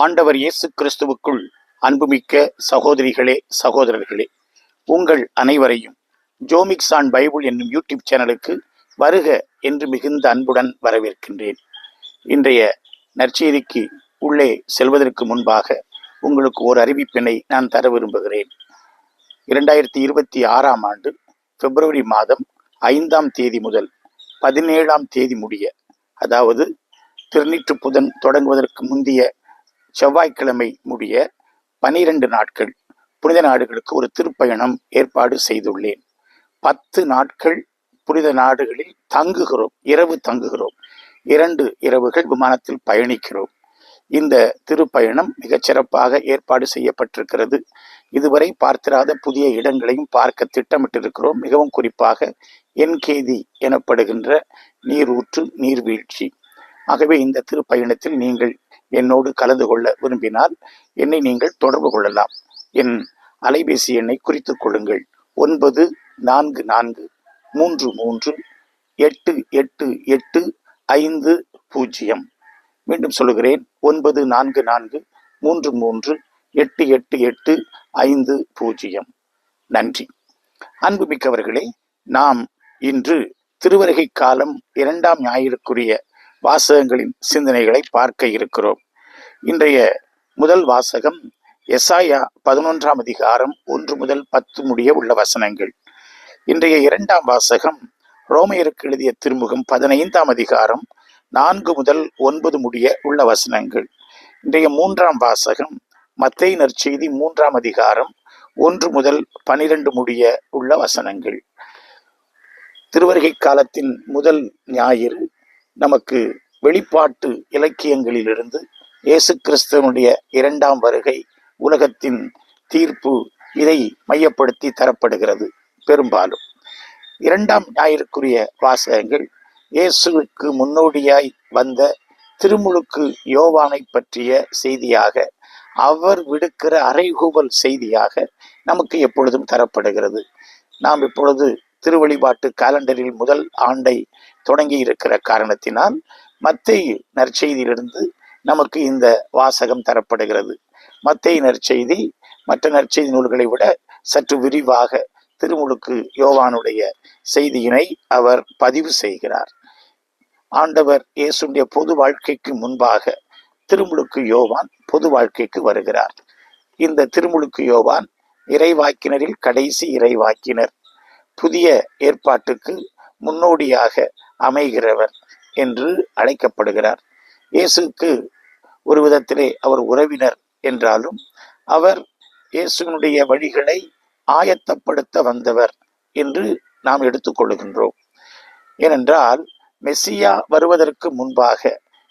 ஆண்டவர் இயேசு கிறிஸ்துவுக்குள் அன்புமிக்க சகோதரிகளே சகோதரர்களே உங்கள் அனைவரையும் ஜோமிக்ஸ் ஆன் பைபிள் என்னும் யூடியூப் சேனலுக்கு வருக என்று மிகுந்த அன்புடன் வரவேற்கின்றேன். இன்றைய நற்செய்திக்கு உள்ளே செல்வதற்கு முன்பாக உங்களுக்கு ஒரு அறிவிப்பினை நான் தர விரும்புகிறேன். இரண்டாயிரத்தி இருபத்தி ஆறாம் ஆண்டு பிப்ரவரி மாதம் ஐந்தாம் தேதி முதல் பதினேழாம் தேதி முடிய அதாவது திருநீற்று புதன் தொடங்குவதற்கு முந்தைய செவ்வாய்க்கிழமை முடிய பனிரெண்டு நாட்கள் புனித நாடுகளுக்கு ஒரு திருப்பயணம் ஏற்பாடு செய்துள்ளேன். பத்து நாட்கள் புனித நாடுகளில் தங்குகிறோம் இரவு தங்குகிறோம். இரண்டு இரவுகள் விமானத்தில் பயணிக்கிறோம். இந்த திருப்பயணம் மிகச் சிறப்பாக ஏற்பாடு செய்யப்பட்டிருக்கிறது. இதுவரை பார்த்திராத புதிய இடங்களையும் பார்க்க திட்டமிட்டிருக்கிறோம். மிகவும் குறிப்பாக என்கேதி எனப்படுகின்ற நீரூற்று நீர்வீழ்ச்சி. ஆகவே இந்த திருப்பயணத்தில் நீங்கள் என்னோடு கலந்து கொள்ள விரும்பினால் என்னை நீங்கள் தொடர்பு கொள்ளலாம். என் அலைபேசி எண்ணை குறித்துக் கொள்ளுங்கள். ஒன்பது நான்கு நான்கு மூன்று மூன்று எட்டு எட்டு எட்டு ஐந்து பூஜ்ஜியம். மீண்டும் சொல்லுகிறேன். ஒன்பது நான்கு நான்கு மூன்று மூன்று எட்டு எட்டு எட்டு ஐந்து பூஜ்ஜியம். நன்றி. அன்புமிக்கவர்களே நாம் இன்று திருவருகை காலம் இரண்டாம் ஞாயிறுக்குரிய வாசகங்களின் சிந்தனைகளை பார்க்க இருக்கிறோம். இன்றைய முதல் வாசகம் எசாயா பதினொன்றாம் அதிகாரம் ஒன்று முதல் பத்து முடிய உள்ள வசனங்கள். இன்றைய இரண்டாம் வாசகம் ரோமையருக்கு எழுதிய திருமுகம் பதினைந்தாம் அதிகாரம் நான்கு முதல் ஒன்பது முடிய உள்ள வசனங்கள். இன்றைய மூன்றாம் வாசகம் மத்தை நற்செய்தி மூன்றாம் அதிகாரம் ஒன்று முதல் பனிரெண்டு முடிய உள்ள வசனங்கள். திருவருகை காலத்தின் முதல் ஞாயிறு நமக்கு வெளிப்பாட்டு இலக்கியங்களிலிருந்து இயேசு கிறிஸ்துவனுடைய இரண்டாம் வருகை உலகத்தின் தீர்ப்பு இதை மையப்படுத்தி தரப்படுகிறது பெரும்பாலும். இரண்டாம் ஞாயிற்குரிய வாசகங்கள் இயேசுவுக்கு முன்னோடியாய் வந்த திருமுழுக்கு யோவானை பற்றிய செய்தியாக அவர் விடுக்கிற அறைகூவல் செய்தியாக நமக்கு எப்பொழுதும் தரப்படுகிறது. நாம் இப்பொழுது திருவழிபாட்டு காலண்டரில் முதல் ஆண்டை தொடங்கி இருக்கிற காரணத்தினால் மத்திய நற்செய்தியிலிருந்து நமக்கு இந்த வாசகம் தரப்படுகிறது. மத்திய நற்செய்தி மற்ற நற்செய்தி நூல்களை விட சற்று விரிவாக திருமுழுக்கு யோவானுடைய செய்தியினை அவர் பதிவு செய்கிறார். ஆண்டவர் இயேசுடைய பொது வாழ்க்கைக்கு முன்பாக திருமுழுக்கு யோவான் பொது வாழ்க்கைக்கு வருகிறார். இந்த திருமுழுக்கு யோவான் இறைவாக்கினரில் கடைசி இறைவாக்கினர். புதிய ஏற்பாட்டுக்கு முன்னோடியாக அமைகிறவர் என்று அழைக்கப்படுகிறார். இயேசுக்கு ஒரு விதத்திலே அவர் உறவினர் என்றாலும் அவர் இயேசுனுடைய வழிகளை ஆயத்தப்படுத்த வந்தவர் என்று நாம் எடுத்துக்கொள்கின்றோம் ஏனென்றால் மெஸ்ஸியா வருவதற்கு முன்பாக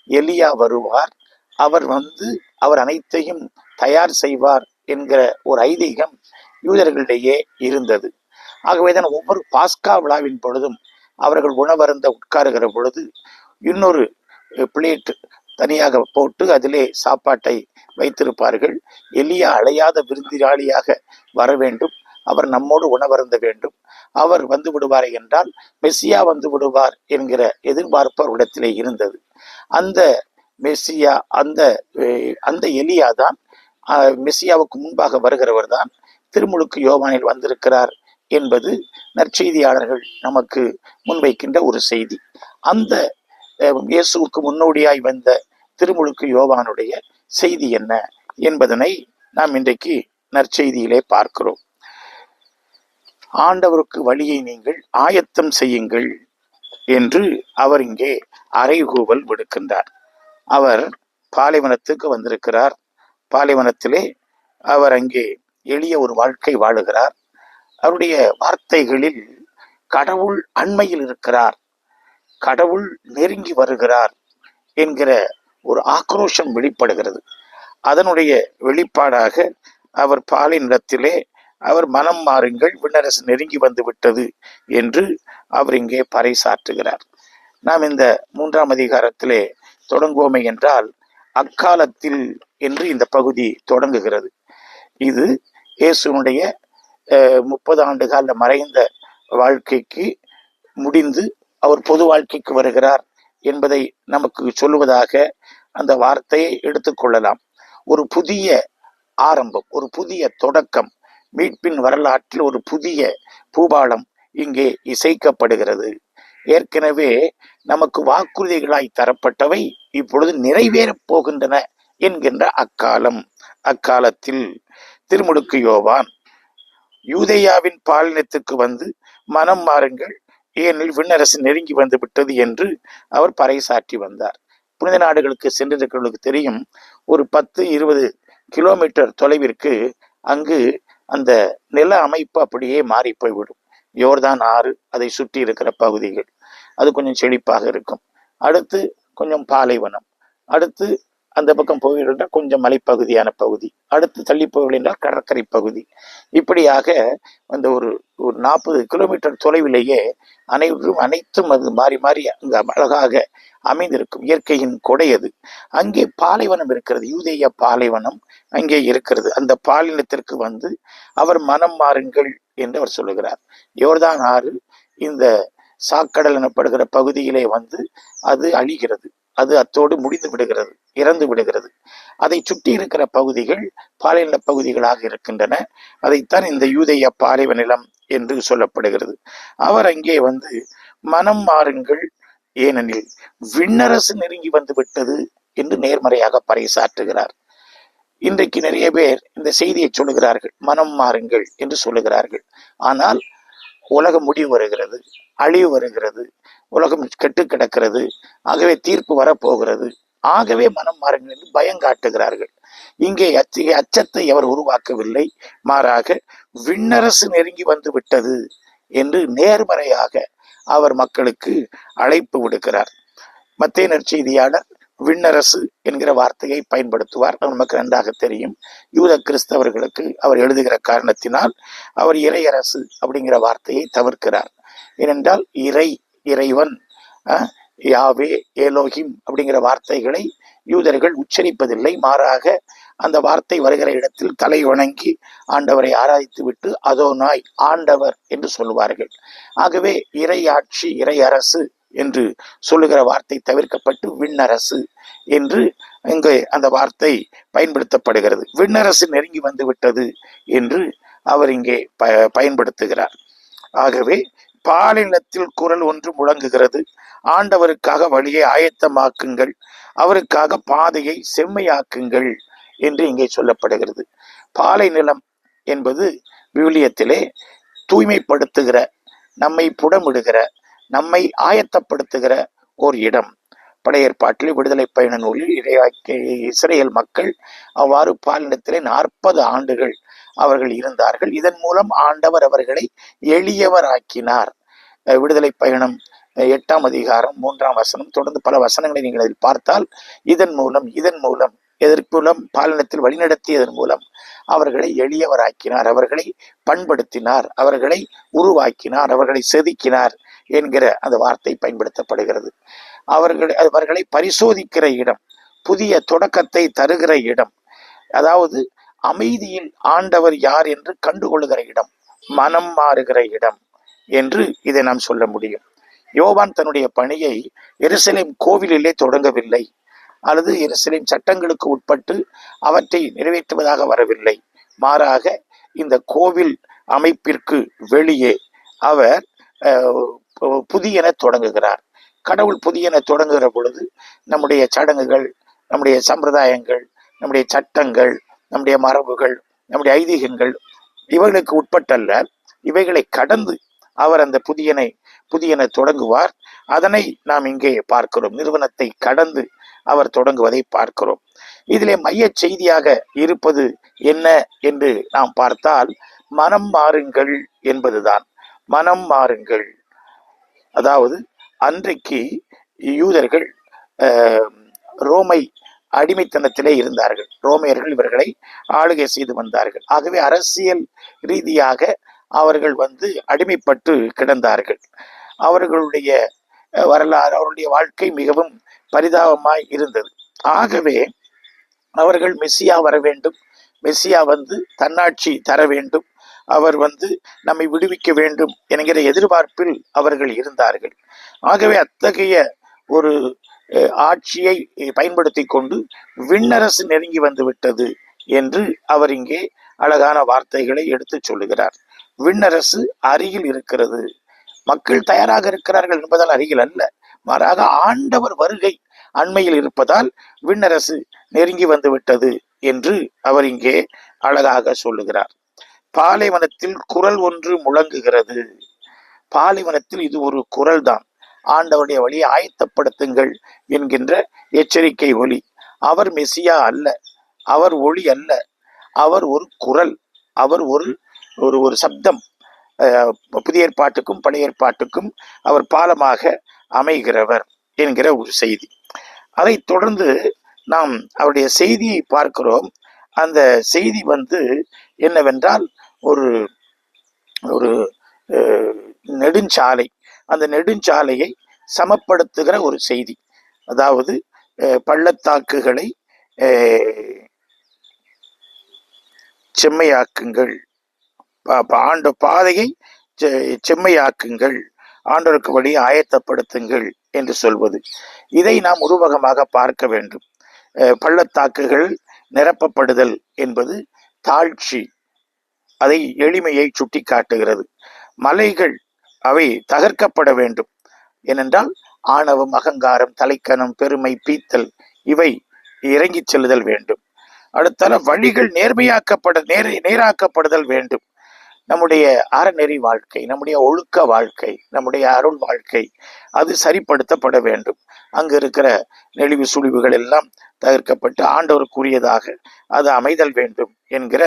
எலியா வருவார். அவர் வந்து அவர் அனைத்தையும் தயார் செய்வார் என்கிற ஒரு ஐதீகம் யூதர்களிடையே இருந்தது. ஆகவேதான் ஒவ்வொரு பாஸ்கா விழாவின் பொழுதும் அவர்கள் உணவருந்த உட்காருகிற பொழுது இன்னொரு பிளேட் தனியாக போட்டு அதிலே சாப்பாட்டை வைத்திருப்பார்கள். எளிய அழையாத விருந்திராளியாக வர வேண்டும். அவர் நம்மோடு உணவருந்த வேண்டும். அவர் வந்து விடுவார் என்றால் மெஸ்ஸியா வந்து விடுவார் என்கிற எதிர்பார்ப்பு அவரிடத்திலே இருந்தது. அந்த மெஸ்ஸியா அந்த அந்த எலியா தான் மெஸ்ஸியாவுக்கு முன்பாக வருகிறவர் தான். திருமுழுக்கு யோவானில் வந்திருக்கிறார். என்பது நற்செய்தியாளர்கள் நமக்கு முன்வைக்கின்ற ஒரு செய்தி. அந்த இயேசுவுக்கு முன்னோடியாய் வந்த திருமுழுக்கு யோவானுடைய செய்தி என்ன என்பதனை நாம் இன்றைக்கு நற்செய்தியிலே பார்க்கிறோம். ஆண்டவருக்கு வழியை நீங்கள் ஆயத்தம் செய்யுங்கள் என்று அவர் இங்கே அறைகூவல் விடுக்கின்றார். அவர் பாலைவனத்துக்கு வந்திருக்கிறார். பாலைவனத்திலே அவர் அங்கே எளிய ஒரு வாழ்க்கை வாழுகிறார். அவருடைய வார்த்தைகளில் கடவுள் அண்மையில் இருக்கிறார் கடவுள் நெருங்கி வருகிறார் என்கிற ஒரு ஆக்ரோஷம் வெளிப்படுகிறது. அதனுடைய வெளிப்பாடாக அவர் பாலின் நிலத்திலே அவர் மனம் மாறுங்கள் விண்ணரசு நெருங்கி வந்து விட்டது என்று அவர் இங்கே பறைசாற்றுகிறார். நாம் இந்த மூன்றாம் அதிகாரத்திலே தொடங்குவோமே என்றால் அக்காலத்தில் என்று இந்த பகுதி தொடங்குகிறது. இது இயேசுனுடைய முப்பது ஆண்டு கால மறைந்த வாழ்க்கைக்கு முடிந்து அவர் பொது வாழ்க்கைக்கு வருகிறார் என்பதை நமக்கு சொல்லுவதாக அந்த வார்த்தையை எடுத்துக்கொள்ளலாம் ஒரு புதிய ஆரம்பம் ஒரு புதிய தொடக்கம் மீட்பின் வரலாற்றில் ஒரு புதிய பூபாலம் இங்கே இசைக்கப்படுகிறது. ஏற்கனவே நமக்கு வாக்குறுதிகளாய் தரப்பட்டவை இப்பொழுது நிறைவேறப் போகின்றன என்கின்ற அக்காலம் அக்காலத்தில். திருமுடுக்கு யோவான் யூதேயாவின் பாலினத்துக்கு வந்து மனம் மாறுங்கள். ஏனெனில் விண்ணரசு நெருங்கி வந்து விட்டது என்று அவர் பறைசாற்றி வந்தார். புனித நாடுகளுக்கு சென்றிருக்கிறவர்களுக்கு தெரியும் ஒரு பத்து இருபது கிலோமீட்டர் தொலைவிற்கு அங்கு அந்த நில அமைப்பு அப்படியே மாறி போய்விடும். யோர்தான் ஆறு அதை சுற்றி இருக்கிற பகுதிகள். அது கொஞ்சம் செழிப்பாக இருக்கும். அடுத்து கொஞ்சம் பாலைவனம். அடுத்து அந்த பக்கம் போய்விட்டால் கொஞ்சம் மலைப்பகுதியான பகுதி. அடுத்து தள்ளி போய்விட்டால் கடற்கரை பகுதி. இப்படியாக அந்த ஒரு ஒரு நாற்பது கிலோமீட்டர் தொலைவிலேயே அனைவரும் அனைத்தும் அது மாறி மாறி அங்கு அழகாக அமைந்திருக்கும் இயற்கையின் கொடை அது. அங்கே பாலைவனம் இருக்கிறது யூதேய பாலைவனம் அங்கே இருக்கிறது. அந்த பாலினத்திற்கு வந்து அவர் மனம் மாறுங்கள் என்று அவர் சொல்லுகிறார். யோர்தான் ஆறு இந்த சாக்கடல் எனப்படுகிற பகுதியிலே வந்து அது அழிகிறது. அது அத்தோடு முடிந்து விடுகிறது இறந்து விடுகிறது. அதை சுற்றி இருக்கிற பகுதிகள் பாலைநில பகுதிகளாக இருக்கின்றன. அதைத்தான் இந்த யூதைய பாலைவ நிலம் என்று சொல்லப்படுகிறது. அவர் அங்கே வந்து மனம் மாறுங்கள் ஏனெனில் விண்ணரசு நெருங்கி வந்து விட்டது என்று நேர்மறையாக பறைசாற்றுகிறார். இன்றைக்கு நிறைய பேர் இந்த செய்தியை சொல்லுகிறார்கள் மனம் மாறுங்கள் என்று சொல்லுகிறார்கள். ஆனால் உலகம் முடிவு வருகிறது அழிவு வருகிறது உலகம் கெட்டு கிடக்கிறது ஆகவே தீர்ப்பு வரப்போகிறது. ஆகவே மனம் மாறுங்கள் என்று பயம் காட்டுகிறார்கள். இங்கே அச்ச அச்சத்தை அவர் உருவாக்கவில்லை. மாறாக விண்ணரசு நெருங்கி வந்து விட்டது என்று நேர்மறையாக அவர் மக்களுக்கு அழைப்பு விடுக்கிறார். மத்திய நற்செய்தியாளர் விண்ணரசு என்கிற வார்த்தையை பயன்படுத்துவார். அது நமக்கு நன்றாக தெரியும். யூத கிறிஸ்தவர்களுக்கு அவர் எழுதுகிற காரணத்தினால் அவர் இறையரசு அப்படிங்கிற வார்த்தையை தவிர்க்கிறார். ஏனென்றால் இறை இறைவன் யாவே ஏலோஹிம் அப்படிங்கிற வார்த்தைகளை யூதர்கள் உச்சரிப்பதில்லை. மாறாக அந்த வார்த்தை வருகிற இடத்தில் தலை வணங்கி ஆண்டவரை ஆராதித்து விட்டு அதோ நாய் ஆண்டவர் என்று சொல்லுவார்கள். ஆகவே இறையாட்சி இறை அரசு என்று சொல்லுகிற வார்த்தை தவிர்க்கப்பட்டு விண்ணரசு என்று இங்கே அந்த வார்த்தை பயன்படுத்தப்படுகிறது. விண்ணரசு நெருங்கி வந்து விட்டது என்று அவர் இங்கே ப பயன்படுத்துகிறார். ஆகவே பாலினத்தில் குரல் ஒன்று முழங்குகிறது. ஆண்டவருக்காக வழியை ஆயத்தமாக்குங்கள். அவருக்காக பாதையை செம்மையாக்குங்கள் என்று இங்கே சொல்லப்படுகிறது. பாலை நிலம் என்பது விவிலியத்திலே தூய்மைப்படுத்துகிற நம்மை புடமிடுகிற நம்மை ஆயத்தப்படுத்துகிற ஓர் இடம். படையேற்பாட்டில் விடுதலை பயண நூலில் இறைவாக்கிய இஸ்ரேல் மக்கள் அவ்வாறு பாலினத்திலே நாற்பது ஆண்டுகள் அவர்கள் இருந்தார்கள். இதன் மூலம் ஆண்டவர் அவர்களை எளியவராக்கினார். அஹ் விடுதலை பயணம் எட்டாம் அதிகாரம் மூன்றாம் வசனம் தொடர்ந்து பல வசனங்களை நீங்கள் அதில் பார்த்தால் இதன் மூலம் இதன் மூலம் எதற்கு மூலம்? பாலினத்தில் வழிநடத்தியதன் மூலம் அவர்களை எளியவராக்கினார். அவர்களை பண்படுத்தினார். அவர்களை உருவாக்கினார். அவர்களை செதுக்கினார் என்கிற அந்த வார்த்தை பயன்படுத்தப்படுகிறது. அவர்கள் அவர்களை பரிசோதிக்கிற இடம் புதிய தொடக்கத்தை தருகிற இடம் அதாவது அமைதியில் ஆண்டவர் யார் என்று கண்டுகொள்ளுகிற இடம் மனம் மாறுகிற இடம் என்று இதை நாம் சொல்ல முடியும். யோவான் தன்னுடைய பணியை எருசலேம் கோவிலிலே தொடங்கவில்லை. அல்லது எருசலேம் சட்டங்களுக்கு உட்பட்டு அவற்றை நிறைவேற்றுவதாக வரவில்லை. மாறாக இந்த கோவில் அமைப்பிற்கு வெளியே அவர் புதியன தொடங்குகிறார். கடவுள் புதியன தொடங்குகிற பொழுது நம்முடைய சடங்குகள் நம்முடைய சம்பிரதாயங்கள் நம்முடைய சட்டங்கள் நம்முடைய மரபுகள் நம்முடைய ஐதீகங்கள் இவைகளுக்கு உட்பட்டல்ல இவைகளை கடந்து அவர் அந்த புதியனை புதியன தொடங்குவார். அதனை நாம் இங்கே பார்க்கிறோம். நிறுவனத்தை கடந்து அவர் தொடங்குவதை பார்க்கிறோம். இதிலே மைய செய்தியாக இருப்பது என்ன என்று நாம் பார்த்தால் மனம் மாறுங்கள் என்பதுதான். மனம் மாறுங்கள். அதாவது அன்றைக்கு யூதர்கள் அஹ், ரோமை அடிமைத்தனத்திலே இருந்தார்கள். ரோமையர்கள் இவர்களை ஆளுகை செய்து வந்தார்கள். ஆகவே அரசியல் ரீதியாக அவர்கள் வந்து அடிமைப்பட்டு கிடந்தார்கள். அவர்களுடைய வரலாறு அவருடைய வாழ்க்கை மிகவும் பரிதாபமாய் இருந்தது. ஆகவே அவர்கள் மெஸ்ஸியா வர வேண்டும். மெஸ்ஸியா வந்து தன்னாட்சி தர வேண்டும். அவர் வந்து நம்மை விடுவிக்க வேண்டும் என்கிற எதிர்பார்ப்பில் அவர்கள் இருந்தார்கள். ஆகவே அத்தகைய ஒரு ஆட்சியை பயன்படுத்தி கொண்டு விண்ணரசு நெருங்கி வந்து விட்டது என்று அவர் இங்கே அழகான வார்த்தைகளை எடுத்துச் சொல்லுகிறார். விண்ணரசு அருகில் இருக்கிறது. மக்கள் தயாராக இருக்கிறார்கள் என்பதால் அருகில் அல்ல. மாறாக ஆண்டவர் வருகை அண்மையில் இருப்பதால் விண்ணரசு நெருங்கி வந்துவிட்டது என்று அவர் இங்கே அழகாக சொல்லுகிறார். பாலைவனத்தில் குரல் ஒன்று முழங்குகிறது. பாலைவனத்தில் இது ஒரு குரல் தான் ஆண்டவருடைய வழியை ஆயத்தப்படுத்துங்கள் என்கின்ற எச்சரிக்கை ஒலி. அவர் மெசியா அல்ல. அவர் ஒளி அல்ல. அவர் ஒரு குரல். அவர் ஒரு ஒரு ஒரு சப்தம். புதிய ஏற்பாட்டுக்கும் பழைய ஏற்பாட்டுக்கும் அவர் பாலமாக அமைகிறவர். என்கிற ஒரு செய்தி. அதைத் தொடர்ந்து நாம் அவருடைய செய்தியை பார்க்கிறோம். அந்த செய்தி வந்து என்னவென்றால் ஒரு ஒரு நெடுஞ்சாலை. அந்த நெடுஞ்சாலையை சமப்படுத்துகிற ஒரு செய்தி. அதாவது பள்ளத்தாக்குகளை செம்மையாக்குங்கள். ஆண்ட பாதையை செ- செம்மையாக்குங்கள். ஆண்டோருக்கு வழியை ஆயத்தப்படுத்துங்கள். என்று சொல்வது. இதை நாம் உருவகமாக பார்க்க வேண்டும். பள்ளத்தாக்குகள் நிரப்பப்படுதல் என்பது தாழ்ச்சி அதை எளிமையை சுட்டி காட்டுகிறது மலைகள் அவை தகர்க்கப்பட வேண்டும். ஏனென்றால் ஆணவம் அகங்காரம் தலைக்கணம் பெருமை பீத்தல் இவை இறங்கிச் செல்லுதல் வேண்டும். அடுத்தால வழிகள் நேர்மையாக்கப்பட நேர் நேராக்கப்படுதல் வேண்டும். நம்முடைய அறநெறி வாழ்க்கை நம்முடைய ஒழுக்க வாழ்க்கை நம்முடைய அருள் வாழ்க்கை அது சரிப்படுத்தப்பட வேண்டும். அங்கு இருக்கிற நெளிவு சுழிவுகள் எல்லாம் தவிர்க்கப்பட்டு ஆண்டவருக்குரியதாக அது அமைதல் வேண்டும் என்கிற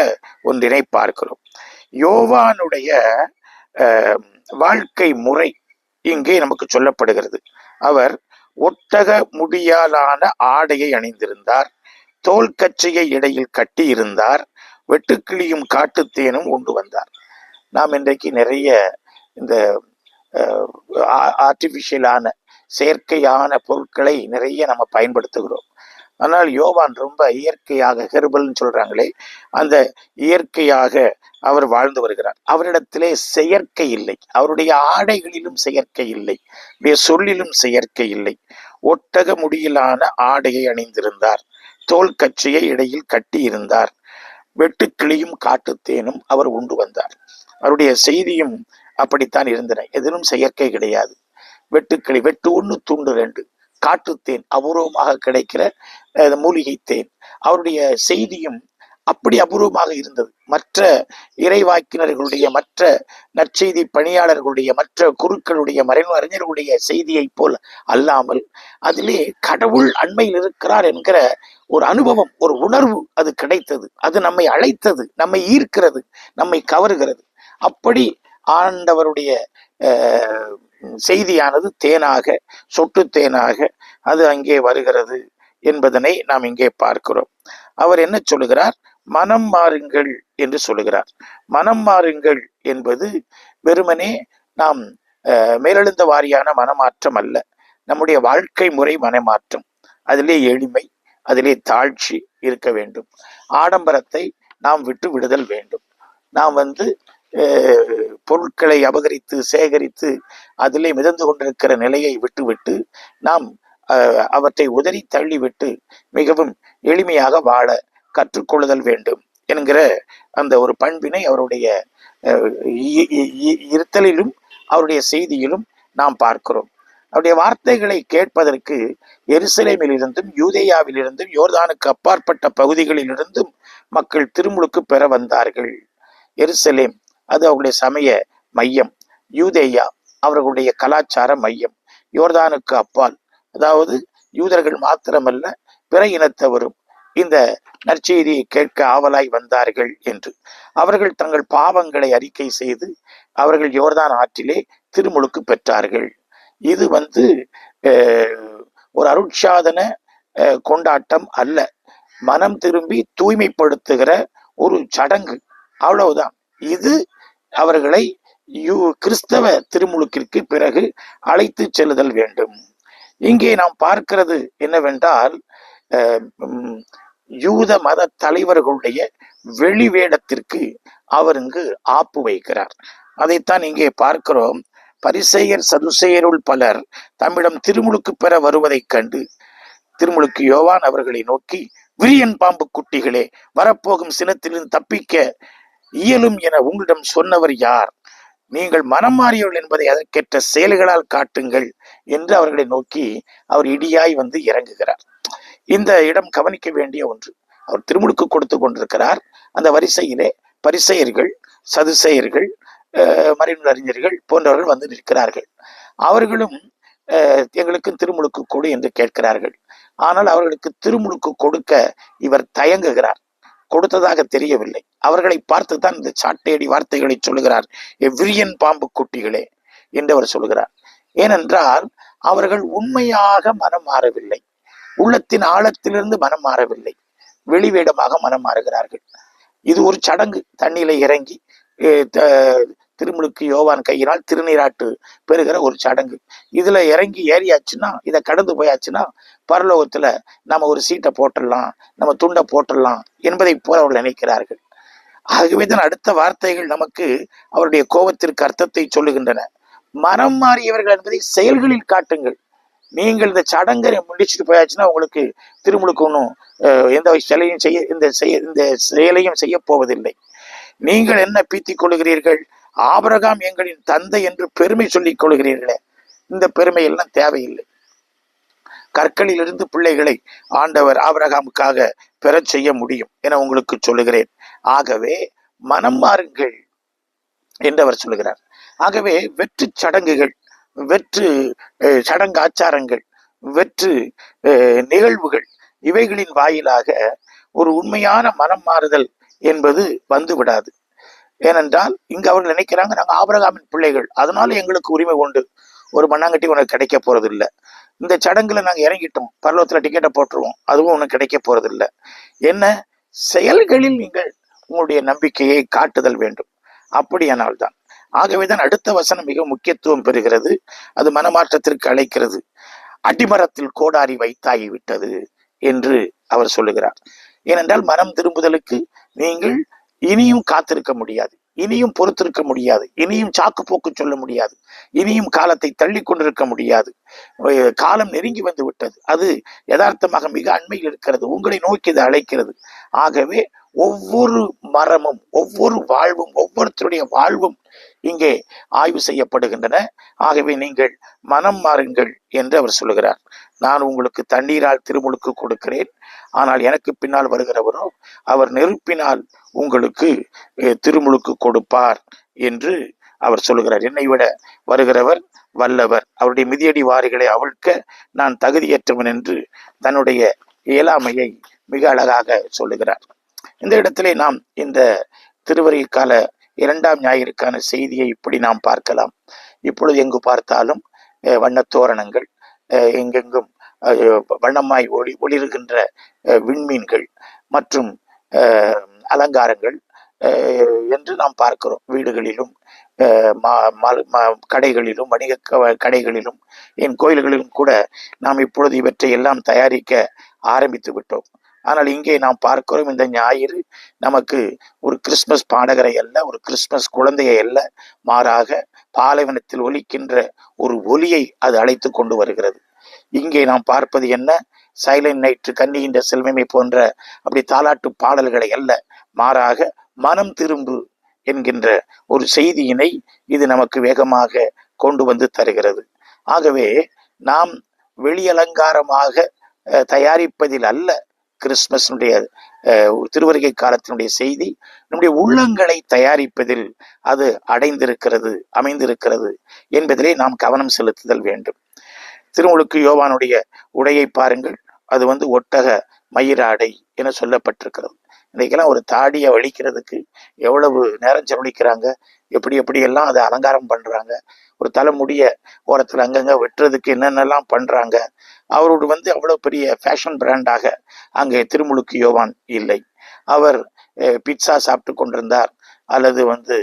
ஒன்றினை பார்க்கிறோம். யோவானுடைய வாழ்க்கை முறை இங்கே நமக்கு சொல்லப்படுகிறது. அவர் ஒட்டக முடியாலான ஆடையை அணிந்திருந்தார் தோல் கச்சையை இடையில் கட்டி இருந்தார் வெட்டுக்கிளியும் காட்டுத்தேனும் உண்டு வந்தார். நாம் இன்றைக்கு நிறைய இந்த ஆர்டிஃபிஷியலான செயற்கையான பொருட்களை நிறைய நம்ம பயன்படுத்துகிறோம். ஆனால் யோவான் ரொம்ப இயற்கையாக ஹெர்பல்னு சொல்றாங்களே அந்த இயற்கையாக அவர் வாழ்ந்து வருகிறார். அவரிடத்திலே செயற்கை இல்லை. அவருடைய ஆடைகளிலும் செயற்கை இல்லை. சொல்லிலும் செயற்கை இல்லை. ஒட்டக முடியிலான ஆடையை அணிந்திருந்தார். தோல் கச்சையை இடையில் கட்டியிருந்தார். வெட்டுக்கிளியும் காட்டுத்தேனும் அவர் உண்டு வந்தார். அவருடைய செய்தியும் அப்படித்தான் இருந்தன. எதிலும் செயற்கை கிடையாது. வெட்டுக்கிளி வெட்டு ஒன்று தூண்டு ரெண்டு. காட்டுத்தேன் அபூர்வமாக கிடைக்கிற அஹ், மூலிகை தேன். அவருடைய செய்தியும் அப்படி அபூர்வமாக இருந்தது. மற்ற இறைவாக்கினர்களுடைய மற்ற நற்செய்தி பணியாளர்களுடைய மற்ற குருக்களுடைய மறைவு அறிஞர்களுடைய செய்தியைப் போல் அல்லாமல் அதிலே கடவுள் அண்மையில் இருக்கிறார் என்கிற ஒரு அனுபவம் ஒரு உணர்வு அது கிடைத்தது. அது நம்மை அழைத்தது நம்மை ஈர்க்கிறது நம்மை கவருகிறது. அப்படி ஆண்டவருடைய அஹ், செய்தியானது தேனாக சொட்டு தேனாக அது அங்கே வருகிறது என்பதனை நாம் இங்கே பார்க்கிறோம். அவர் என்ன சொல்லுகிறார்? மனம் மாறுங்கள் என்று சொல்லுகிறார். மனம் மாறுங்கள் என்பது வெறுமனே நாம் அஹ், மேலெழுந்த வாரியான மனமாற்றம் அல்ல. நம்முடைய வாழ்க்கை முறை மனமாற்றம். அதிலே எளிமை அதிலே தாழ்ச்சி இருக்க வேண்டும். ஆடம்பரத்தை நாம் விட்டு விடுதல் வேண்டும். நாம் வந்து பொருட்களை அபகரித்து சேகரித்து அதிலே மிதந்து கொண்டிருக்கிற நிலையை விட்டுவிட்டு நாம் அவற்றை உதறி தள்ளிவிட்டு மிகவும் எளிமையாக வாழ கற்றுக்கொள்ளுதல் வேண்டும் என்கிற அந்த ஒரு பண்பினை அவருடைய இருத்தலிலும் அவருடைய செய்தியிலும் நாம் பார்க்கிறோம். அவருடைய வார்த்தைகளை கேட்பதற்கு எருசலேமிலிருந்தும் யூதேயாவிலிருந்தும் யோர்தானுக்கு அப்பாற்பட்ட பகுதிகளிலிருந்தும் மக்கள் திருமுழுக்கு பெற வந்தார்கள். எருசலேம் அது அவருடைய சமய மையம். யூதேயா அவர்களுடைய கலாச்சார மையம். யோர்தானுக்கு அப்பால். அதாவது யூதர்கள் மாத்திரமல்ல பிற இனத்தவரும் இந்த நற்செய்தியை கேட்க ஆவலாய் வந்தார்கள் என்று. அவர்கள் தங்கள் பாவங்களை அறிக்கை செய்து அவர்கள் யோர்தான் ஆற்றிலே திருமுழுக்கு பெற்றார்கள். இது வந்து ஒரு அருட்சாதன அஹ், கொண்டாட்டம் அல்ல. மனம் திரும்பி தூய்மைப்படுத்துகிற ஒரு சடங்கு. அவ்வளவுதான். இது அவர்களை யூ- கிறிஸ்தவ திருமுழுக்கிற்கு பிறகு அழைத்து செல்லுதல் வேண்டும். இங்கே நாம் பார்க்கிறது என்னவென்றால் யூத மத தலைவர்களுடைய வெளிவேடத்திற்கு அவர் இங்கு ஆப்பு வைக்கிறார். அதைத்தான் இங்கே பார்க்கிறோம். பரிசெயர் சதுசெயருள் பலர் தம்மிடம் திருமுழுக்கு பெற வருவதைக் கண்டு திருமுழுக்கு யோவான் அவர்களை நோக்கி விரியன் பாம்பு குட்டிகளே வரப்போகும் சினத்திலிருந்து தப்பிக்க இயலும் என உங்களிடம் சொன்னவர் யார்? நீங்கள் மனம் மாறியவர்கள் என்பதை அதற்கேற்ற செயல்களால் காட்டுங்கள் என்று அவர்களை நோக்கி அவர் இடியாய் வந்து இறங்குகிறார். இந்த இடம் கவனிக்க வேண்டிய ஒன்று. அவர் திருமுழுக்கு கொடுத்து கொண்டிருக்கிறார். அந்த வரிசையிலே பரிசெயர்கள் சதுசெயர்கள் அஹ், மறைநூல் அறிஞர்கள் போன்றவர்கள் வந்து நிற்கிறார்கள். அவர்களும் அஹ், எங்களுக்கும் திருமுழுக்கு கொடு என்று கேட்கிறார்கள். ஆனால் அவர்களுக்கு திருமுழுக்கு கொடுக்க இவர் தயங்குகிறார். கொடுத்ததாக தெரியவில்லை. அவர்களை பார்த்து தான் இந்த சாட்டையடி வார்த்தைகளை சொல்லுகிறார். விரியன் பாம்பு குட்டிகளே என்று அவர் சொல்லுகிறார். ஏனென்றால் அவர்கள் உண்மையாக மனம் மாறவில்லை. உள்ளத்தின் ஆழத்திலிருந்து மனம் மாறவில்லை. வெளிவேடமாக மனம் மாறுகிறார்கள். இது ஒரு சடங்கு. தண்ணியில இறங்கி த- திருமுழுக்கு யோவான் கையினால் திருநீராட்டு பெறுகிற ஒரு சடங்கு. இதுல இறங்கி ஏறியாச்சுன்னா இதை கடந்து போயாச்சுன்னா பரலோகத்துல நம்ம ஒரு சீட்டை போட்டுடலாம் நம்ம துண்டை போட்டுடலாம் என்பதை போல அவர்கள் நினைக்கிறார்கள். ஆகவே தான் அடுத்த வார்த்தைகள் நமக்கு அவருடைய கோபத்திற்கு அர்த்தத்தை சொல்லுகின்றன. மனம் மாறியவர்கள் என்பதை செயல்களில் காட்டுங்கள். நீங்கள் இந்த சடங்கரை முடிச்சுட்டு போயாச்சுன்னா உங்களுக்கு திருமுழுக்கு ஒன்றும் எந்த செயலையும் செய்ய இந்த செய்ய இந்த செயலையும் செய்ய போவதில்லை. நீங்கள் என்ன பீத்திக் கொள்கிறீர்கள் ஆபரகாம் எங்களின் தந்தை என்று பெருமை சொல்லிக் கொள்கிறீர்களே. இந்த பெருமை எல்லாம் தேவையில்லை. கற்களிலிருந்து பிள்ளைகளை ஆண்டவர் ஆபரகாமுக்காக பெறச் செய்ய முடியும் என உங்களுக்கு சொல்லுகிறேன். ஆகவே மனம் மாறுங்கள் என்று அவர் சொல்லுகிறார். ஆகவே வெற்று சடங்குகள் வெற்று அஹ், சடங்கு ஆச்சாரங்கள் வெற்று அஹ், நிகழ்வுகள் இவைகளின் வாயிலாக ஒரு உண்மையான மனம் மாறுதல் என்பது வந்து விடாது ஏனென்றால் இங்கு அவர்கள் நினைக்கிறாங்க நாங்க ஆபரகாமின் பிள்ளைகள். அதனால எங்களுக்கு உரிமை உண்டு. ஒரு மண்ணாங்கட்டி உனக்கு கிடைக்க போறது இல்லை இந்த சடங்குல நாங்க இறங்கிட்டோம். பரலோகத்தில் டிக்கெட்டை போட்டுருவோம். அதுவும் உனக்கு கிடைக்க போறது இல்லை என்ன? செயல்களில் நீங்கள் உங்களுடைய நம்பிக்கையை காட்டுதல் வேண்டும். அப்படியானால் தான் ஆகவேதான் அடுத்த வசனம் மிக முக்கியத்துவம் பெறுகிறது. அது மனமாற்றத்திற்கு அழைக்கிறது. அடிமரத்தில் கோடாரி வைத்தாகி விட்டது என்று அவர் சொல்லுகிறார். ஏனென்றால் மனம் திரும்புதலுக்கு நீங்கள் இனியும் காத்திருக்க முடியாது. இனியும் பொறுத்திருக்க முடியாது. இனியும் சாக்கு போக்கு சொல்ல முடியாது. இனியும் காலத்தை தள்ளி கொண்டிருக்க முடியாது. காலம் நெருங்கி வந்து விட்டது. அது யதார்த்தமாக மிக அண்மையில் இருக்கிறது. உங்களை நோக்கி இது அழைக்கிறது. ஆகவே ஒவ்வொரு மரமும் ஒவ்வொரு வாழ்வும் ஒவ்வொருத்தருடைய வாழ்வும் இங்கே ஆய்வு செய்யப்படுகின்றன. ஆகவே நீங்கள் மனம் மாறுங்கள் என்று அவர் சொல்லுகிறார். நான் உங்களுக்கு தண்ணீரால் திருமுழுக்கு கொடுக்கிறேன். ஆனால் எனக்கு பின்னால் வருகிறவரோ அவர் நெருப்பினால் உங்களுக்கு திருமுழுக்கு கொடுப்பார் என்று அவர் சொல்லுகிறார். என்னை விட வருகிறவர் வல்லவர். அவருடைய மிதியடி வாரிகளை அவிழ்க்க நான் தகுதியற்றவன் என்று தன்னுடைய இயலாமையை மிக அழகாக சொல்லுகிறார். இந்த இடத்திலே நாம் இந்த திருவருகை கால இரண்டாம் ஞாயிற்கான செய்தியை இப்படி நாம் பார்க்கலாம். இப்பொழுது எங்கு பார்த்தாலும் வண்ண தோரணங்கள் எங்கெங்கும் வண்ணமாய் ஒளி ஒளிருகின்ற விண்மீன்கள் மற்றும் அஹ், அலங்காரங்கள் அஹ், என்று நாம் பார்க்கிறோம். வீடுகளிலும் அஹ், கடைகளிலும் வணிக க- கடைகளிலும் என் கோயில்களிலும் கூட நாம் இப்பொழுது இவற்றை எல்லாம் தயாரிக்க ஆரம்பித்து விட்டோம். ஆனால் இங்கே நாம் பார்க்கிறோம் இந்த ஞாயிறு நமக்கு ஒரு கிறிஸ்மஸ் பாடகரை அல்ல ஒரு கிறிஸ்மஸ் குழந்தையை அல்ல மாறாக பாலைவனத்தில் ஒலிக்கின்ற ஒரு ஒலியை அது அழைத்து கொண்டு வருகிறது. இங்கே நாம் பார்ப்பது என்ன? சைலண்ட் நைட்டு கன்னிகின்ற செல்வமை போன்ற அப்படி தாலாட்டு பாடல்களை அல்ல மாறாக மனம் திரும்பு என்கின்ற ஒரு செய்தியினை இது நமக்கு வேகமாக கொண்டு வந்து தருகிறது. ஆகவே நாம் வெளியலங்காரமாக தயாரிப்பதில் அல்ல கிறிஸ்மஸினுடைய திருவருகை காலத்தினுடைய செய்தி நம்முடைய உள்ளங்களை தயாரிப்பதில் அது அடைந்திருக்கிறது அமைந்திருக்கிறது என்பதிலே நாம் கவனம் செலுத்துதல் வேண்டும். திருமுழுக்கு யோவானுடைய உடையை பாருங்கள். அது வந்து ஒட்டக மயிராடை என சொல்லப்பட்டிருக்கிறது. இன்றைக்கெல்லாம் ஒரு தாடியை வலிக்கிறதுக்கு எவ்வளவு நேரம் செலவழிக்கிறாங்க? எப்படி எப்படி எல்லாம் அதை அலங்காரம் பண்றாங்க? ஒரு தலைமுடிய ஓரத்தில் அங்கங்க வெட்டுறதுக்கு என்னென்னலாம் பண்றாங்க? அவரோடு வந்து அவ்வளவு பெரிய ஃபேஷன் பிராண்டாக அங்கே திருமுழுக்கு யோவான் இல்லை. அவர் பிட்சா சாப்பிட்டு கொண்டிருந்தார் அல்லது வந்து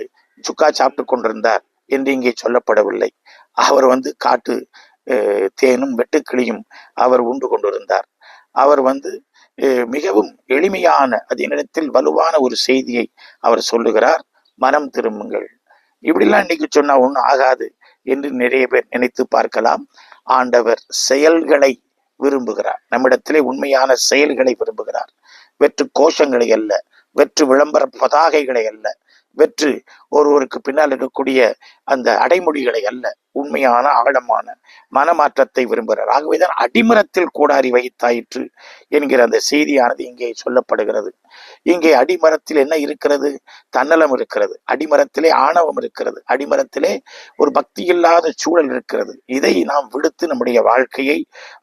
சுக்கா சாப்பிட்டு கொண்டிருந்தார் என்று இங்கே சொல்லப்படவில்லை. அவர் வந்து காட்டு தேனும் வெட்டுக்கிளியும் அவர் உண்டு கொண்டிருந்தார். அவர் வந்து மிகவும் எளிமையான அதே நேரத்தில் வலுவான ஒரு செய்தியை அவர் சொல்லுகிறார் மனம் திரும்புங்கள். இப்படிலாம் இன்னைக்கு சொன்னா ஒன்றும் ஆகாது என்று நிறைய பேர் நினைத்து பார்க்கலாம். ஆண்டவர் செயல்களை விரும்புகிறார். நம்மிடத்திலே உண்மையான செயல்களை விரும்புகிறார். வெற்று கோஷங்களை அல்ல வெற்று விளம்பர பதாகைகளை அல்ல வெற்று. ஒருவருக்கு பின்னால் இருக்கக்கூடிய அந்த அடைமொழிகளை அல்ல உண்மையான ஆழமான மனமாற்றத்தை விரும்புகிறார். ஆகவேதான் அடிமரத்தில் கூடாரி வைத்தாயிற்று என்கிற அந்த செய்தியானது இங்கே சொல்லப்படுகிறது. இங்கே அடிமரத்தில் என்ன இருக்கிறது? தன்னலம் இருக்கிறது. அடிமரத்திலே ஆணவம் இருக்கிறது. அடிமரத்திலே ஒரு பக்தி இல்லாத சூழல் இருக்கிறது. இதை நாம் விடுத்து நம்முடைய வாழ்க்கையை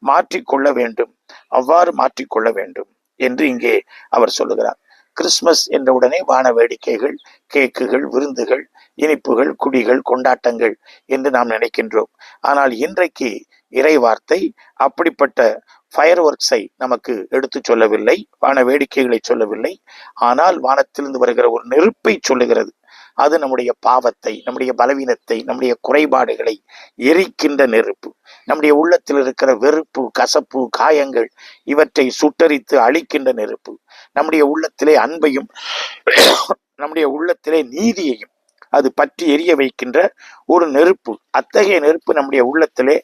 மாற்றிக்கொள்ள வேண்டும். அவ்வாறு மாற்றிக்கொள்ள வேண்டும் என்று இங்கே அவர் சொல்லுகிறார். கிறிஸ்மஸ் என்ற உடனே வான வேடிக்கைகள் கேக்குகள் விருந்துகள் இனிப்புகள் குடிகள் கொண்டாட்டங்கள் என்று நாம் நினைக்கின்றோம். ஆனால் இன்றைக்கு இறை வார்த்தை அப்படிப்பட்ட ஃபயர் ஒர்க்ஸை நமக்கு எடுத்து சொல்லவில்லை வான வேடிக்கைகளை சொல்லவில்லை. ஆனால் வானத்திலிருந்து வருகிற ஒரு நெருப்பை சொல்லுகிறது. அது நம்முடைய பாவத்தை நம்முடைய பலவீனத்தை நம்முடைய குறைபாடுகளை எரிக்கின்ற நெருப்பு. நம்முடைய உள்ளத்தில் இருக்கிற வெறுப்பு கசப்பு காயங்கள் இவற்றை சுட்டரித்து அழிக்கின்ற நெருப்பு. நம்முடைய உள்ளத்திலே அன்பையும் நம்முடைய உள்ளத்திலே நீதியையும் அது பற்றி எரிய வைக்கின்ற ஒரு நெருப்பு. அத்தகைய நெருப்பு நம்முடைய உள்ளத்திலே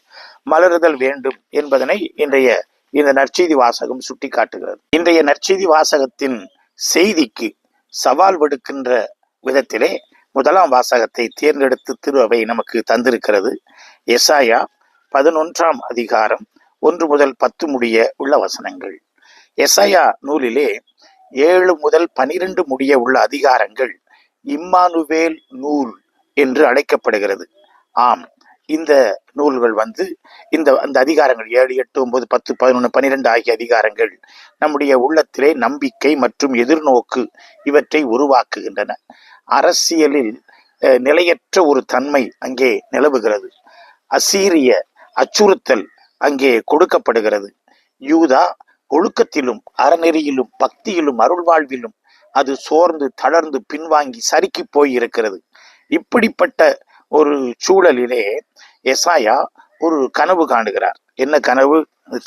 மலருதல் வேண்டும் என்பதனை இன்றைய இந்த நற்செய்தி வாசகம் சுட்டி காட்டுகிறது இன்றைய நற்செய்தி வாசகத்தின் செய்திக்கு சவால் விடுக்கின்ற விதத்திலே முதலாம் வாசகத்தை தேர்ந்தெடுத்து திரு அவை நமக்கு தந்திருக்கிறது. எசாயா பதினொன்றாம் அதிகாரம் ஒன்று முதல் பத்து முடிய உள்ள வசனங்கள். எசாயா நூலிலே ஏழு முதல் பனிரெண்டு முடிய உள்ள அதிகாரங்கள் இம்மானுவேல் நூல் என்று அழைக்கப்படுகிறது. ஆம் இந்த நூல்கள் வந்து இந்த அந்த அதிகாரங்கள் ஏழு எட்டு ஒன்பது பத்து பதினொன்று பன்னிரெண்டு ஆகிய அதிகாரங்கள் நம்முடைய உள்ளத்திலே நம்பிக்கை மற்றும் எதிர்நோக்கு இவற்றை உருவாக்குகின்றன. அரசியலில் நிலையற்ற ஒரு தன்மை அங்கே நிலவுகிறது. அசீரிய அச்சுறுத்தல் அங்கே கொடுக்கப்படுகிறது. யூதா ஒழுக்கத்திலும் அறநெறியிலும் பக்தியிலும் அருள்வாழ்விலும் அது சோர்ந்து தளர்ந்து பின்வாங்கி சறுக்கி போய் இருக்கிறது இப்படிப்பட்ட ஒரு சூழலிலே எசாயா ஒரு கனவு காணுகிறார். என்ன கனவு?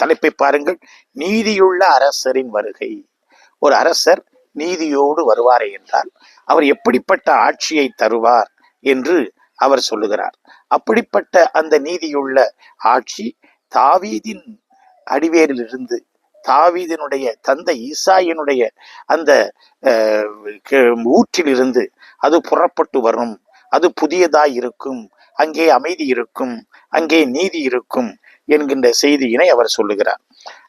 தலைப்பை பாருங்கள். நீதியுள்ள அரசரின் வருகை. ஒரு அரசர் நீதியோடு வருவாரே என்றால் அவர் எப்படிப்பட்ட ஆட்சியை தருவார் என்று அவர் சொல்லுகிறார். அப்படிப்பட்ட அந்த நீதியுள்ள ஆட்சி தாவீதின் அடிவேரிலிருந்து தாவீதினுடைய தந்தை ஈசாயினுடைய அந்த ஊற்றிலிருந்து அது புறப்பட்டு வரும். அது புதியதாய் இருக்கும். அங்கே அமைதி இருக்கும். அங்கே நீதி இருக்கும் என்கின்ற செய்தியினை அவர் சொல்லுகிறார்.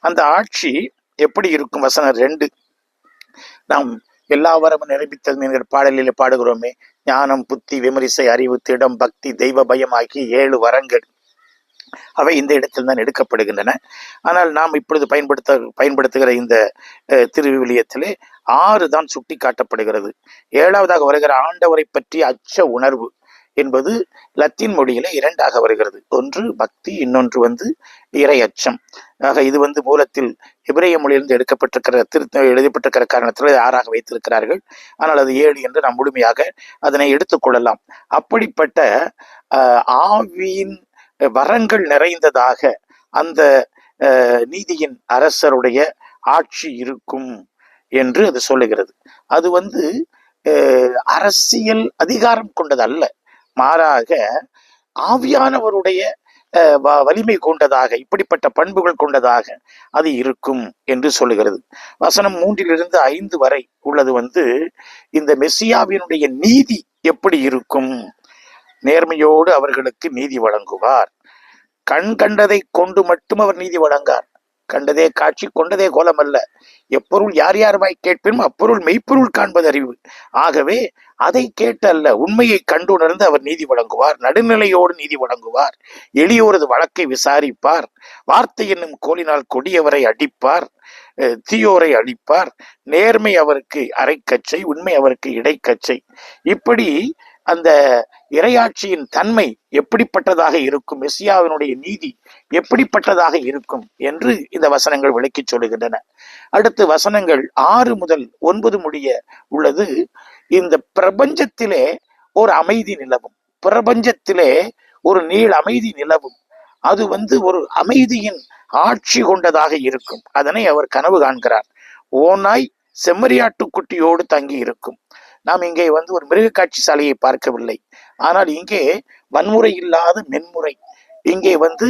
அந்த ஆட்சி எப்படி இருக்கும்? வசனம் ரெண்டு. நாம் எல்லா வரமும் நிரூபித்தது என்கிற பாடலில் பாடுகிறோமே. ஞானம் புத்தி விமரிசை அறிவு திடம் பக்தி தெய்வ பயம் ஆகிய ஏழு வரங்கள் அவை இந்த இடத்தில் தான் எடுக்கப்படுகின்றன. ஆனால் நாம் இப்பொழுது பயன்படுத்த பயன்படுத்துகிற இந்த அஹ், திருவிவிலியத்திலே ஆறு தான் சுட்டி காட்டப்படுகிறது ஏழாவதாக வருகிற ஆண்டவரை பற்றிய அச்ச உணர்வு. என்பது லத்தீன் மொழியில இரண்டாக வருகிறது. ஒன்று பக்தி இன்னொன்று வந்து இறை அச்சம் ஆக இது வந்து மூலத்தில் எபிரேய மொழியிலிருந்து எடுக்கப்பட்டிருக்கிற திருத்த எழுதப்பட்டிருக்கிற காரணத்தில் ஆறாக வைத்திருக்கிறார்கள். ஆனால் அது ஏழு என்று நாம் முழுமையாக அதனை எடுத்துக்கொள்ளலாம் அப்படிப்பட்ட ஆவியின் வரங்கள் நிறைந்ததாக அந்த நீதியின் அரசருடைய ஆட்சி இருக்கும் என்று அது சொல்லுகிறது. அது வந்து அரசியல் அதிகாரம் கொண்டது அல்ல மாறாக ஆவியானவருடைய அஹ், வ- வலிமை கொண்டதாக இப்படிப்பட்ட பண்புகள் கொண்டதாக அது இருக்கும் என்று சொல்லுகிறது. வசனம் மூன்றிலிருந்து ஐந்து வரை உள்ளது வந்து இந்த மெஸ்ஸியாவினுடைய நீதி எப்படி இருக்கும்? நேர்மையோடு அவர்களுக்கு நீதி வழங்குவார். கண் கண்டதை கொண்டு மட்டும் அவர் நீதி வழங்கார். கண்டதே காட்சி கொண்டதே கோலம் அல்ல. எப்பொருள் யார் யாருமாய் கேட்பினும் அப்பொருள் மெய்ப்பொருள் காண்பது அறிவு. ஆகவே அதை கேட்டல்ல உண்மையை கண்டுணர்ந்து அவர் நீதி வழங்குவார் நடுநிலையோடு நீதி வழங்குவார். எளியோரது வழக்கை விசாரிப்பார் வார்த்தை என்னும் கோலினால் கொடியவரை அடிப்பார் அஹ், தீயோரை அழிப்பார் நேர்மை அவருக்கு அரைக்கச்சை உண்மை அவருக்கு இடைக்கச்சை. இப்படி அந்த இறையாட்சியின் தன்மை எப்படிப்பட்டதாக இருக்கும்? மெஸ்ஸியாவினுடைய நீதி எப்படிப்பட்டதாக இருக்கும்? என்று இந்த வசனங்கள் விளக்கிச் சொல்லுகின்றன. அடுத்து வசனங்கள் ஆறு முதல் ஒன்பது முடிய உள்ளது. இந்த பிரபஞ்சத்திலே ஒரு அமைதி நிலவும். பிரபஞ்சத்திலே ஒரு நீள் அமைதி நிலவும். அது வந்து ஒரு அமைதியின் ஆட்சி கொண்டதாக இருக்கும். அதனை அவர் கனவு காண்கிறார். ஓனாய் செம்மறியாட்டுக்குட்டியோடு தங்கி இருக்கும் நாம் இங்கே வந்து ஒரு மிருக காட்சி சாலையை பார்க்கவில்லை. ஆனால் இங்கே வன்முறை இல்லாத மென்முறை இங்கே வந்து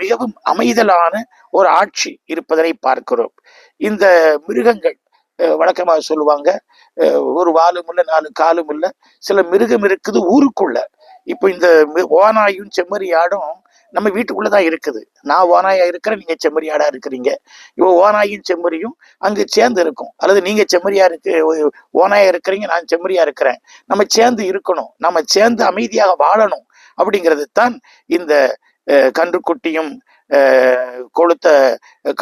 மிகவும் அமைதலான ஒரு ஆட்சி இருப்பதனை பார்க்கிறோம். இந்த மிருகங்கள் வழக்கமாக சொல்லுவாங்க ஒரு வாலும் இல்லை நாலு காலும் இல்லை சில மிருகம் இருக்குது ஊருக்குள்ள. இப்போ இந்த ஓனாயும் ஓநாயும் செம்மறியாடும் நம்ம வீட்டுக்குள்ளதான் இருக்குது. நான் ஓநாயா இருக்கிறேன் நீங்க செம்மறியாடா இருக்கிறீங்க. இவன் ஓநாயும் செம்மறியும் அங்கு சேர்ந்து இருக்கும். அல்லது நீங்க செம்மறியா இருக்கு ஓனாயா ஓநாயா இருக்கிறீங்க நான் செம்மறியா இருக்கிறேன். நம்ம சேர்ந்து இருக்கணும். நம்ம சேர்ந்து அமைதியாக வாழணும் அப்படிங்கிறது தான் இந்த அஹ், கன்றுக்குட்டியும் அஹ், கொளுத்த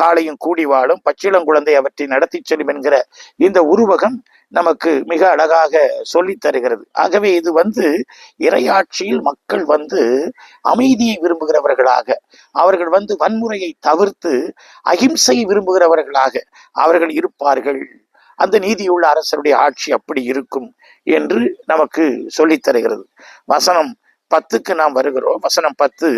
காளையும் கூடி வாழும் பச்சிளங்குழந்தை அவற்றை நடத்தி செல்லும் என்கிற இந்த உருவகம் நமக்கு மிக அழகாக சொல்லி தருகிறது. ஆகவே இது வந்து இரையாட்சியில் மக்கள் வந்து அமைதியை விரும்புகிறவர்களாக அவர்கள் வந்து வன்முறையை தவிர்த்து அகிம்சையை விரும்புகிறவர்களாக அவர்கள் இருப்பார்கள். அந்த நீதியுள்ள அரசருடைய ஆட்சி அப்படி இருக்கும் என்று நமக்கு சொல்லித் தருகிறது. வசனம் பத்துக்கு நாம் வருகிறோம். வசனம் பத்து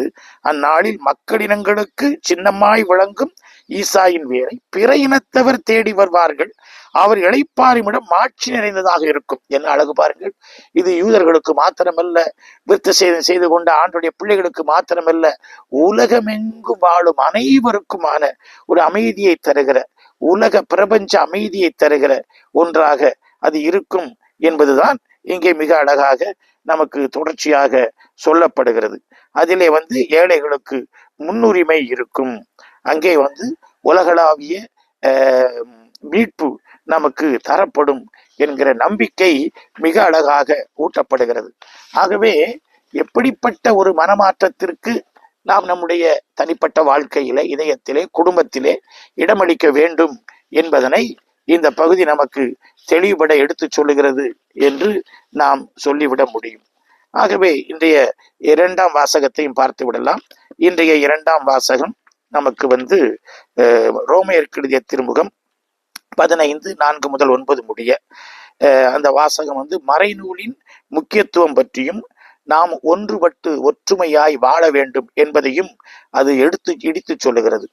அந்நாளில் மக்களினங்களுக்கு சின்னமாய் விளங்கும் ஈசாயின் வேரை பிற இனத்தவர் தேடி வருவார்கள். அவர் இழைப்பாரிமிடம் மாட்சி நிறைந்ததாக இருக்கும். என்ன அழகு பாருங்கள். இது யூதர்களுக்கு மாத்திரமல்ல. விருத்த செய்து செய்து கொண்ட ஆண்டுடைய பிள்ளைகளுக்கு மாத்திரமல்ல. உலகமெங்கும் வாழும் அனைவருக்குமான ஒரு அமைதியை தருகிற உலக பிரபஞ்ச அமைதியை தருகிற ஒன்றாக அது இருக்கும் என்பதுதான் இங்கே மிக அழகாக நமக்கு தொடர்ச்சியாக சொல்லப்படுகிறது. அதிலே வந்து ஏழைகளுக்கு முன்னுரிமை இருக்கும். அங்கே வந்து உலகளாவிய மீட்பு நமக்கு தரப்படும் என்கிற நம்பிக்கை மிக அழகாக ஊட்டப்படுகிறது. ஆகவே எப்படிப்பட்ட ஒரு மனமாற்றத்திற்கு நாம் நம்முடைய தனிப்பட்ட வாழ்க்கையிலே இதயத்திலே குடும்பத்திலே இடமளிக்க வேண்டும் என்பதனை இந்த பகுதி நமக்கு தெளிவுபட எடுத்துச் சொல்லுகிறது என்று நாம் சொல்லிவிட முடியும். ஆகவே இன்றைய இரண்டாம் வாசகத்தையும் பார்த்து விடலாம். இன்றைய இரண்டாம் வாசகம் நமக்கு வந்து அஹ், ரோமையருக்கு எழுதிய திருமுகம் பதினைந்து நான்கு முதல் ஒன்பது முடிய. அந்த வாசகம் வந்து மறைநூலின் முக்கியத்துவம் பற்றியும் நாம் ஒன்றுபட்டு ஒற்றுமையாய் வாழ வேண்டும் என்பதையும் அது எடுத்து இடித்துச் சொல்லுகிறது.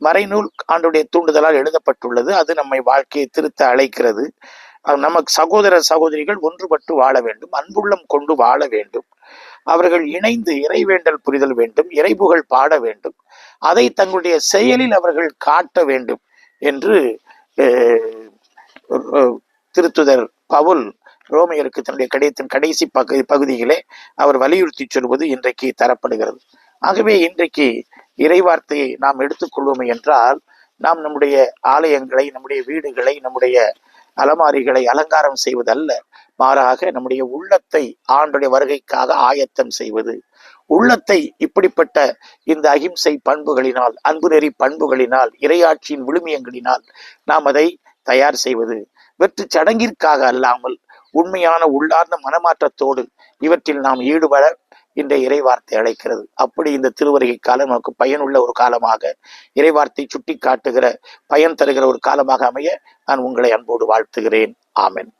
மறைநூல் ஆண்டுடைய தூண்டுதலால் எழுதப்பட்டுள்ளது. அது நம்மை வாழ்க்கையை திருத்த அழைக்கிறது. நமக்கு சகோதர சகோதரிகள் ஒன்றுபட்டு வாழ வேண்டும் அன்புள்ளம் கொண்டு வாழ வேண்டும் அவர்கள் இணைந்து இறைவேண்டல் புரிதல் வேண்டும் இறைபுகழ் பாட வேண்டும் அதை தங்களுடைய செயலில் அவர்கள் காட்ட வேண்டும் என்று அஹ், திருத்துதர் பவுல் ரோமையருக்கு தன்னுடைய கடிதத்தின் கடைசி பகு பகுதியிலே அவர் வலியுறுத்தி சொல்வது இன்றைக்கு தரப்படுகிறது. ஆகவே இன்றைக்கு இறைவார்த்தையை நாம் எடுத்துக்கொள்வோமே என்றால் நாம் நம்முடைய ஆலயங்களை நம்முடைய வீடுகளை நம்முடைய அலமாரிகளை அலங்காரம் செய்வதல்ல. மாறாக நம்முடைய உள்ளத்தை ஆண்டுடைய வருகைக்காக ஆயத்தம் செய்வது. உள்ளத்தை இப்படிப்பட்ட இந்த அகிம்சை பண்புகளினால் அன்பு நெறி பண்புகளினால் இறையாட்சியின் விழுமியங்களினால் நாம் அதை தயார் செய்வது. வெற்று சடங்கிற்காக அல்லாமல் உண்மையான உள்ளார்ந்த மனமாற்றத்தோடு இவற்றில் நாம் ஈடுபட இந்த இறைவார்த்தை அழைக்கிறது. அப்படி இந்த திருவருகை காலம் நமக்கு பயனுள்ள ஒரு காலமாக இறைவார்த்தை சுட்டி காட்டுகிற பயன் தருகிற ஒரு காலமாக அமைய நான் உங்களை அன்போடு வாழ்த்துகிறேன். ஆமென்.